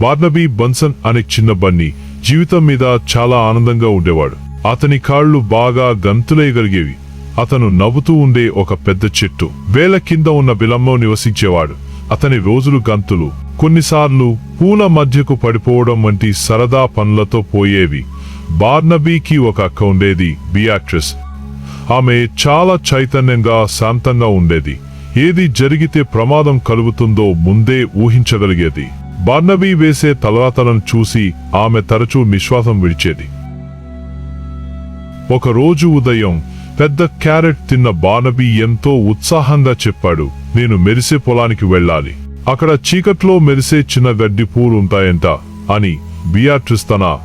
బార్నబీ Bunsen అనే చిన్న బన్నీ జీవితం మీద చాలా ఆనందంగా ఉండేవాడు. అతని కాళ్ళు బాగా గంతులేయగలిగేవి. అతను నవ్వుతూ ఉండే ఒక పెద్ద చెట్టు. వేల కింద ఉన్న బిలంలో నివసించేవాడు. అతని రోజులు గంతులు. కొన్నిసార్లు పూల మధ్యకు పడిపోవడం వంటి సరదా పనులతో పోయేవి. బార్నబీకి ఒక అక్క ఉండేది బియాక్ట్రెస్ ఆమె చాలా చైతన్యంగా శాంతంగా ఉండేది. ఏది జరిగితే ప్రమాదం కలుగుతుందో ముందే ఊహించగలిగేది. బార్నబీ వేసే తలరాతలను చూసి ఆమె తరచూ నిశ్వాసం విడిచేది. ఒక రోజు ఉదయం పెద్ద క్యారెట్ తిన్న బార్నబీ ఎంతో ఉత్సాహంగా చెప్పాడు నేను మెరిసే పొలానికి వెళ్ళాలి. అక్కడ చీకట్లో మెరిసే చిన్న గడ్డి పూలు ఉంటాయంట అని బియాట్రిస్ తన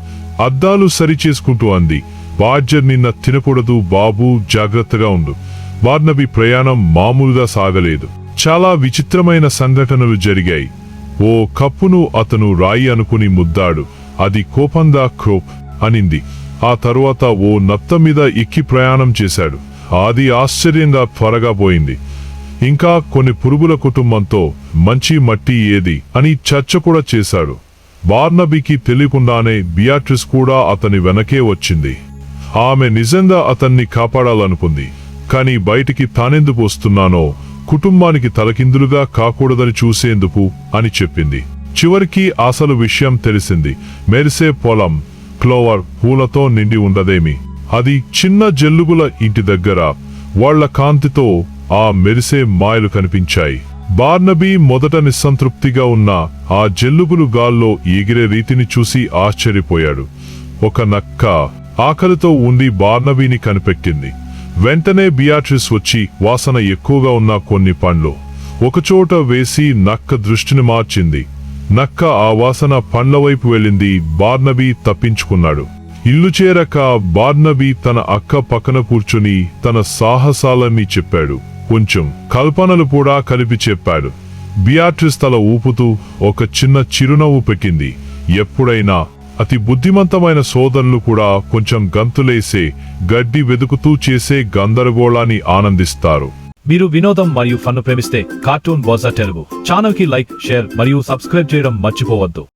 అద్దాలు సరిచేసుకుంటూ అంది. బార్జర్ నిన్న తినకూడదు బాబు జాగ్రత్తగా ఉండు. బార్నబీ ప్రయాణం మామూలుగా సాగలేదు. చాలా విచిత్రమైన సంఘటనలు జరిగాయి. ఓ కప్పును అతను రాయి అనుకుని ముద్దాడు. అది కోపందా? క్రోప్ అనింది. ఆ తరువాత ఓ నత్త మీద ఎక్కి ప్రయాణం చేశాడు. అది ఆశ్చర్యంగా త్వరగా పోయింది. ఇంకా కొన్ని పురుగుల కుటుంబంతో మంచి మట్టి ఏది అని చర్చ కూడా చేశాడు. బార్నబీకి తెలియకుండానే బియాట్రిస్ కూడా అతని వెనకే వచ్చింది. ఆమె నిజంగా అతన్ని కాపాడాలనుకుంది. కాని బయటికి తానెందుకు వస్తున్నానో కుటుంబానికి తలకిందులుగా కాకూడదని చూసేందుకు అని చెప్పింది. చివరికి అసలు విషయం తెలిసింది. మెరిసే పొలం క్లోవర్ పూలతో నిండి ఉండదేమి? అది చిన్న జల్లుగుల ఇంటి దగ్గర వాళ్ళ కాంతితో ఆ మెరిసే మాయలు కనిపించాయి. బార్నబీ మొదట నిస్సంతృప్తిగా ఉన్న ఆ జల్లుగులు గాల్లో ఎగిరే రీతిని చూసి ఆశ్చర్యపోయాడు. ఒక నక్క ఆకలితో ఉండి బార్నబీని కనిపెట్టింది. వెంటనే బియాట్రిస్ వచ్చి వాసన ఎక్కువగా ఉన్న కొన్ని పండ్లు ఒకచోట వేసి నక్క దృష్టిని మార్చింది. నక్క ఆ వాసన పండ్ల వైపు వెళ్ళింది. బార్నబీ తప్పించుకున్నాడు. ఇల్లు చేరక బార్నబీ తన అక్క పక్కన కూర్చుని తన సాహసాలన్నీ చెప్పాడు. కొంచెం కల్పనలు కూడా కలిపి చెప్పాడు. బియాట్రిస్ తల ఊపుతూ ఒక చిన్న చిరునవ్వు పెట్టింది ఎప్పుడైనా అతి బుద్ధిమంతమైన సోదరులు కూడా కొంచెం గంతులేసే గడ్డి వెతుకుతూ చేసే గందరగోళాన్ని ఆనందిస్తారు. మీరు వినోదం మరియు ఫన్ను ప్రేమిస్తే కార్టూన్ వాజా తెలుగు. ఛానల్కి లైక్ షేర్ మరియు సబ్స్క్రైబ్ చేయడం మర్చిపోవద్దు.